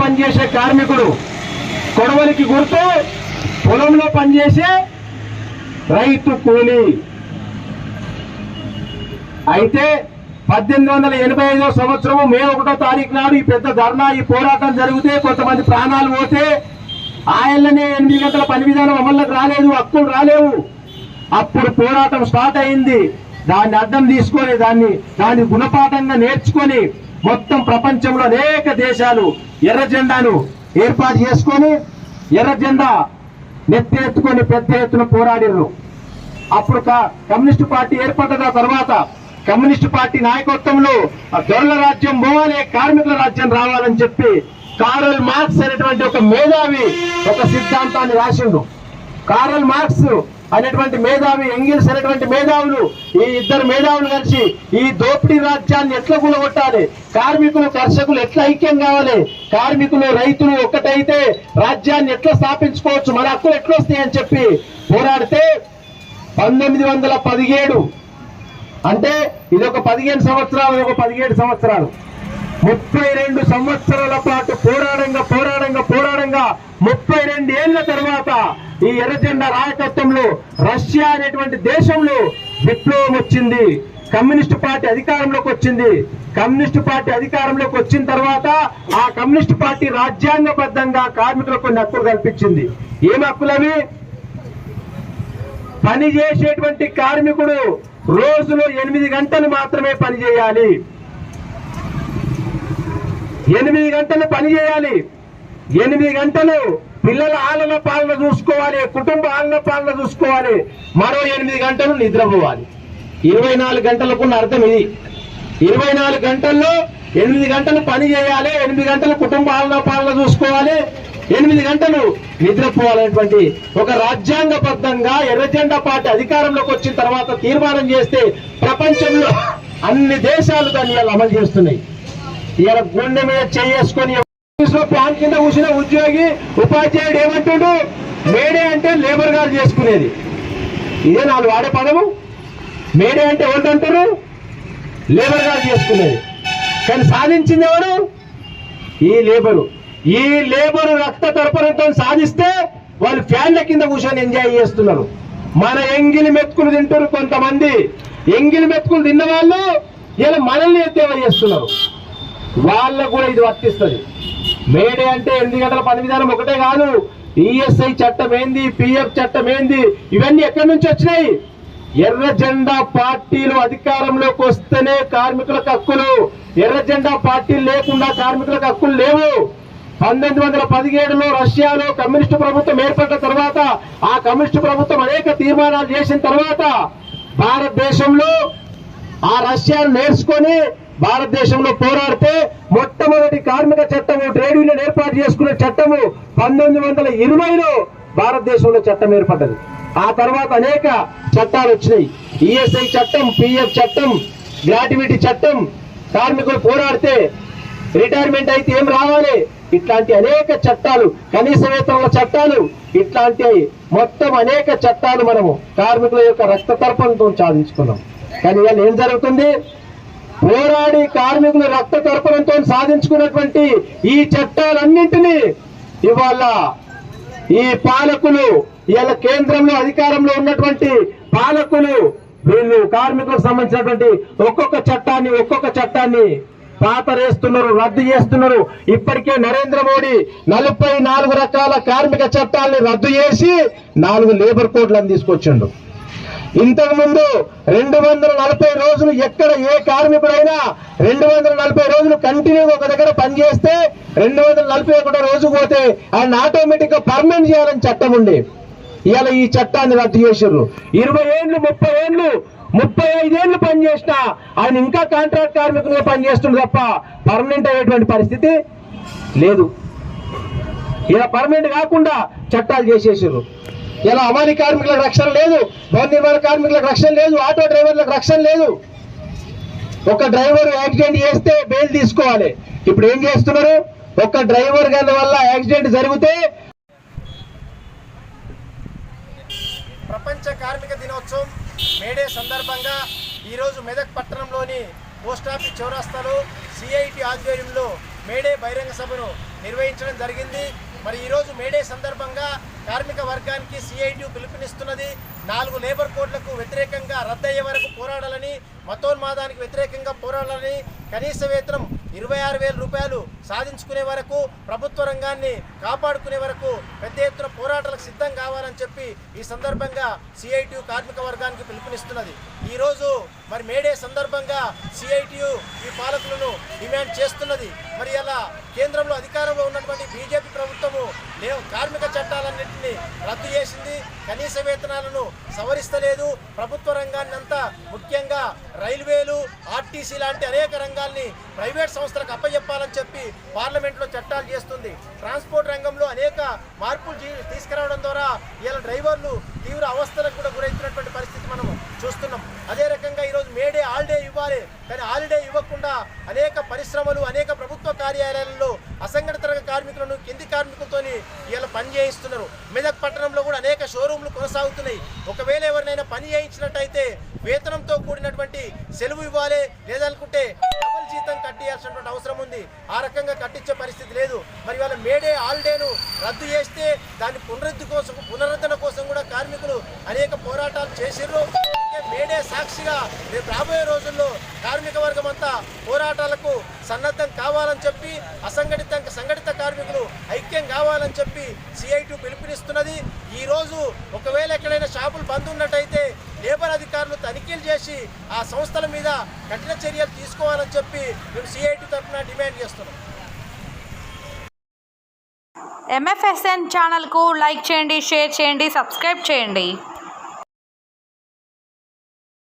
పనిచేసే కార్మికుడు కొడవలికి గుర్తు పొలంలో పనిచేసే రైతు కూలి. అయితే పద్దెనిమిది వందల ఎనభై ఐదో సంవత్సరం మే ఒకటో తారీఖు నాడు ఈ పెద్ద ధర్నా ఈ పోరాటం జరిగితే కొంతమంది ప్రాణాలు పోతే ఆయననే ఎనిమిది గంటల పని విధానం అమల్లోకి రాలేదు హక్కులు రాలేవు. అప్పుడు పోరాటం స్టార్ట్ అయింది. దాన్ని అర్థం తీసుకొని దాన్ని దాన్ని గుణపాఠంగా నేర్చుకొని మొత్తం ప్రపంచంలో అనేక దేశాలు ఎర్ర జెండాను ఏర్పాటు చేసుకొని ఎర్ర జెండా నెత్తెత్తుకొని పెద్ద ఎత్తున పోరాడిర్రు. అప్పుడు కమ్యూనిస్టు కమ్యూనిస్ట్ పార్టీ ఏర్పడ్డ తర్వాత? కమ్యూనిస్ట్ పార్టీ నాయకత్వంలో దొరల రాజ్యం పోవాలి కార్మికుల రాజ్యం రావాలని చెప్పి కారల్ మార్క్స్ అనేటువంటి ఒక మేధావి ఒక సిద్ధాంతాన్ని రాసిండు. కారల్ మార్క్స్ అనేటువంటి మేధావి ఎంగిల్స్ అనేటువంటి మేధావులు ఈ ఇద్దరు మేధావులు కలిసి ఈ దోపిడీ రాజ్యాన్ని ఎట్లా కూలగొట్టాలి? కార్మికులు కర్షకులు ఎట్లా ఐక్యం కావాలి? కార్మికులు రైతులు ఒక్కటైతే రాజ్యాన్ని ఎట్లా స్థాపించుకోవచ్చు? మన హక్కులు ఎట్లా వస్తాయని చెప్పి పోరాడితే పంతొమ్మిది వందల పదిహేడు అంటే ఇది ఒక పదిహేను సంవత్సరాలు ఒక పదిహేడు సంవత్సరాలు. ముప్పై రెండు సంవత్సరాల పాటు పోరాడంగా పోరాడంగా పోరాడంగా ముప్పై రెండు ఏళ్ళ తర్వాత ఈ ఎర్రజెండా నాయకత్వంలో రష్యా అనేటువంటి దేశంలో విప్లవం వచ్చింది. కమ్యూనిస్ట్ పార్టీ అధికారంలోకి వచ్చింది. కమ్యూనిస్ట్ పార్టీ అధికారంలోకి వచ్చిన తర్వాత ఆ కమ్యూనిస్ట్ పార్టీ రాజ్యాంగబద్ధంగా కార్మికులకు కొన్ని హక్కులు కల్పించింది. ఏం హక్కులవి పని చేసేటువంటి కార్మికుడు రోజులో ఎనిమిది గంటలు మాత్రమే పని చేయాలి. ఎనిమిది గంటలు పని చేయాలి. ఎనిమిది గంటలు పిల్లల ఆలన పాలన చూసుకోవాలి కుటుంబ ఆలన పాలన చూసుకోవాలి. మరో ఎనిమిది గంటలు నిద్రపోవాలి. ఇరవై నాలుగు గంటలకు ఉన్న అర్థం ఇది. ఇరవై నాలుగు గంటల్లో ఎనిమిది గంటలు పని చేయాలి ఎనిమిది గంటలు కుటుంబ ఆలన పాలన చూసుకోవాలి. ఎనిమిది గంటలు నిద్రపోవాలనేటువంటి ఒక రాజ్యాంగబద్ధంగా ఎర్రజెండా పార్టీ అధికారంలోకి వచ్చిన తర్వాత తీర్మానం చేస్తే ప్రపంచంలో అన్ని దేశాలు దాన్ని అమలు చేస్తున్నాయి. ఇవాళ గుండె మీద చేసుకొని ఆఫీసులో ప్లాన్ కింద కూర్చున్న ఉద్యోగి ఉపాధ్యాయుడు ఏమంటుండు? మేడే అంటే లేబర్ గారు చేసుకునేది. ఇదే నాలుగు వాడే పదము. మేడే అంటే ఏంటంటారు లేబర్ గారు చేసుకునేది. కానీ సాధించింది ఎవరు? ఈ లేబరు. ఈ లేబరు రక్త తర్పణతో సాధిస్తే వాళ్ళు ఫ్యాన్ల కింద కూర్చొని ఎంజాయ్ చేస్తున్నారు. మన ఎంగిలి మెతుకులు తింటారు కొంతమంది. ఎంగిలి మెతుకులు తిన్న వాళ్ళు ఇలా మనల్ని ఎద్దేవా చేస్తున్నారు? వాళ్ళకు కూడా ఇది వర్తిస్తుంది. మేడే అంటే ఎనిమిది గంటల పని విధానం ఒకటే కాదు. ఈఎస్ఐ చట్టం ఏంది? పిఎఫ్ చట్టం ఏంది? ఇవన్నీ ఎక్కడి నుంచి వచ్చినాయి? ఎర్ర జెండా పార్టీలు అధికారంలోకి వస్తేనే కార్మికులకు హక్కులు. ఎర్ర జెండా పార్టీలు లేకుండా కార్మికులకు హక్కులు లేవు. పంతొమ్మిది వందల పదిహేడులో రష్యాలో కమ్యూనిస్టు ప్రభుత్వం ఏర్పడ్డ తర్వాత ఆ కమ్యూనిస్టు ప్రభుత్వం అనేక తీర్మానాలు చేసిన తర్వాత భారతదేశంలో ఆ రష్యాను నేర్చుకొని భారతదేశంలో పోరాడితే మొట్టమొదటి కార్మిక చట్టము ట్రేడ్ యూనియన్ ఏర్పాటు చేసుకునే చట్టము పంతొమ్మిది వందల ఇరవైలో భారతదేశంలో చట్టం ఏర్పడ్డది. ఆ తర్వాత అనేక చట్టాలు వచ్చినాయి. ఈఎస్ఐ చట్టం పిఎఫ్ చట్టం గ్రాట్యుటీ చట్టం కార్మికులు పోరాడితే రిటైర్మెంట్ అయితే ఏం రావాలి? ఇట్లాంటి అనేక చట్టాలు కనీస వేతనాల చట్టాలు ఇట్లాంటి మొత్తం అనేక చట్టాలు మనము కార్మికుల యొక్క రక్త తర్పణతో సాధించుకున్నాం. కానీ ఇవాళ ఏం జరుగుతుంది? పోరాడి కార్మికుల రక్త తర్పణంతో సాధించుకున్నటువంటి ఈ చట్టాలన్నింటినీ ఇవాళ ఈ పాలకులు ఇవాళ కేంద్రంలో అధికారంలో ఉన్నటువంటి పాలకులు వీళ్ళు కార్మికులకు సంబంధించినటువంటి ఒక్కొక్క చట్టాన్ని ఒక్కొక్క చట్టాన్ని పాతరేస్తున్నారు రద్దు చేస్తున్నారు. ఇప్పటికే నరేంద్ర మోడీ నలభై నాలుగు రకాల కార్మిక చట్టాలని రద్దు చేసి నాలుగు లేబర్ కోడ్లను తీసుకొచ్చిండు. ఇంతకు ముందు రెండు వందల నలభై రోజులు ఎక్కడ ఏ కార్మికుడైనా రెండు వందల నలభై రోజులు కంటిన్యూగా ఒక దగ్గర పనిచేస్తే రెండు వందల నలభై ఒకటో రోజు పోతే ఆయన ఆటోమేటిక్గా పర్మనెంట్ చేయాలని చట్టం ఉంది. ఇవాళ ఈ చట్టాన్ని రద్దు చేసారు ఇరవై ఏళ్ళు ముప్పై ఏళ్ళు ముప్పై ఐదేళ్ళు పనిచేసిన ఆయన ఇంకా కాంట్రాక్ట్ కార్మికులుగా పనిచేస్తుంది తప్ప పర్మనెంట్ అయ్యేటువంటి పరిస్థితి లేదు. ఇలా పర్మనెంట్ కాకుండా చట్టాలు చేసేసారు ఇలా అమాని కార్మికులకు రక్షణ లేదు భవన నిర్మాణ కార్మికులకు రక్షణ లేదు ఆటో డ్రైవర్లకు రక్షణ లేదు. ఒక డ్రైవర్ యాక్సిడెంట్ చేస్తే బెయిల్ తీసుకోవాలి. ఇప్పుడు ఏం చేస్తున్నారు? ఒక డ్రైవర్ గారి వల్ల యాక్సిడెంట్ జరిగితే ప్రపంచ కార్మిక దినోత్సవం మేడే సందర్భంగా ఈరోజు మెదక్ పట్టణంలోని పోస్ట్ ఆఫీస్ చౌరస్తాలో సిఐటి ఆధ్వర్యంలో మేడే బహిరంగ సభను నిర్వహించడం జరిగింది. మరి ఈరోజు మేడే సందర్భంగా కార్మిక వర్గానికి సిఐటి పిలుపునిస్తున్నది. నాలుగు లేబర్ కోడ్లకు వ్యతిరేకంగా రద్దయ్యే వరకు పోరాడాలని మతోన్మాదానికి వ్యతిరేకంగా పోరాడాలని కనీస వేతనం ఇరవై ఆరు వేల రూపాయలు సాధించుకునే వరకు ప్రభుత్వ రంగాన్ని కాపాడుకునే వరకు పెద్ద ఎత్తున పోరాటాలకు సిద్ధం కావాలని చెప్పి ఈ సందర్భంగా సిఐటియు కార్మిక వర్గానికి పిలుపునిస్తున్నది. ఈరోజు మరి మేడే సందర్భంగా సిఐటియు ఈ పాలకులను డిమాండ్ చేస్తున్నది. మరి అలా కేంద్రంలో అధికారంలో ఉన్నటువంటి బీజేపీ ప్రభుత్వము లేవు కార్మిక చట్టాలన్నింటినీ రద్దు చేసింది. కనీస వేతనాలను సవరిస్తలేదు. ప్రభుత్వ రంగాన్ని అంతా ముఖ్యంగా రైల్వేలు ఆర్టీసీ లాంటి అనేక రంగాల్ని ప్రైవేట్ సంస్థలకు అప్పచెప్పాలని చెప్పి పార్లమెంట్లో చట్టాలు చేస్తుంది. ట్రాన్స్పోర్ట్ రంగంలో అనేక మార్పులు తీసుకురావడం ద్వారా ఇలా డ్రైవర్లు తీవ్ర అవస్థలకు కూడా గురవుతున్నటువంటి పరిస్థితి మనం చూస్తున్నాం అదే రకంగా ఈరోజు మేడే హాలిడే ఇవ్వాలి కానీ హాలిడే ఇవ్వకుండా అనేక పరిశ్రమలు అనేక ప్రభుత్వ కార్యాలయాలలో అసంఘటిత రంగ కార్మికులను కింది కార్మికులతోని ఇలా పని చేయిస్తున్నారు. మెదక్ పట్టణంలో కూడా అనేక షోరూంలు కొనసాగుతున్నాయి. ఒకవేళ ఎవరినైనా పని చేయించినట్టయితే వేతనంతో కూడినటువంటి సెలవు ఇవ్వాలి. లేదనుకుంటే డబల్ జీతం కట్టియాల్సినటువంటి అవసరం ఉంది. ఆ రకంగా కట్టించే పరిస్థితి లేదు. మరి వాళ్ళ మేడే హాలిడేను రద్దు చేస్తే దాని పునరుద్ధి కోసం పునరుద్ధరణ కోసం కూడా కార్మికులు అనేక పోరాటాలు చేసిర్రు. మేడే సాక్షిగా రేపు రాబోయే రోజుల్లో కార్మిక వర్గం అంతా పోరాటాలకు సన్నద్ధం కావాలని చెప్పి అసంఘటిత సంఘటిత కార్మికులు ఐక్యం కావాలని చెప్పి సిఐటి పిలుపునిస్తున్నది. ఈరోజు ఒకవేళ ఎక్కడైనా షాపులు బంద్ ఉన్నట్టయితే లేబర్ అధికారులు తనిఖీలు చేసి ఆ సంస్థల మీద కఠిన చర్యలు తీసుకోవాలని చెప్పి మేము సిఐటి తరఫున డిమాండ్ చేస్తున్నాం. ఎంఎఫ్ఎస్ఎన్ ఛానల్కు లైక్ చేయండి షేర్ చేయండి సబ్స్క్రైబ్ చేయండి.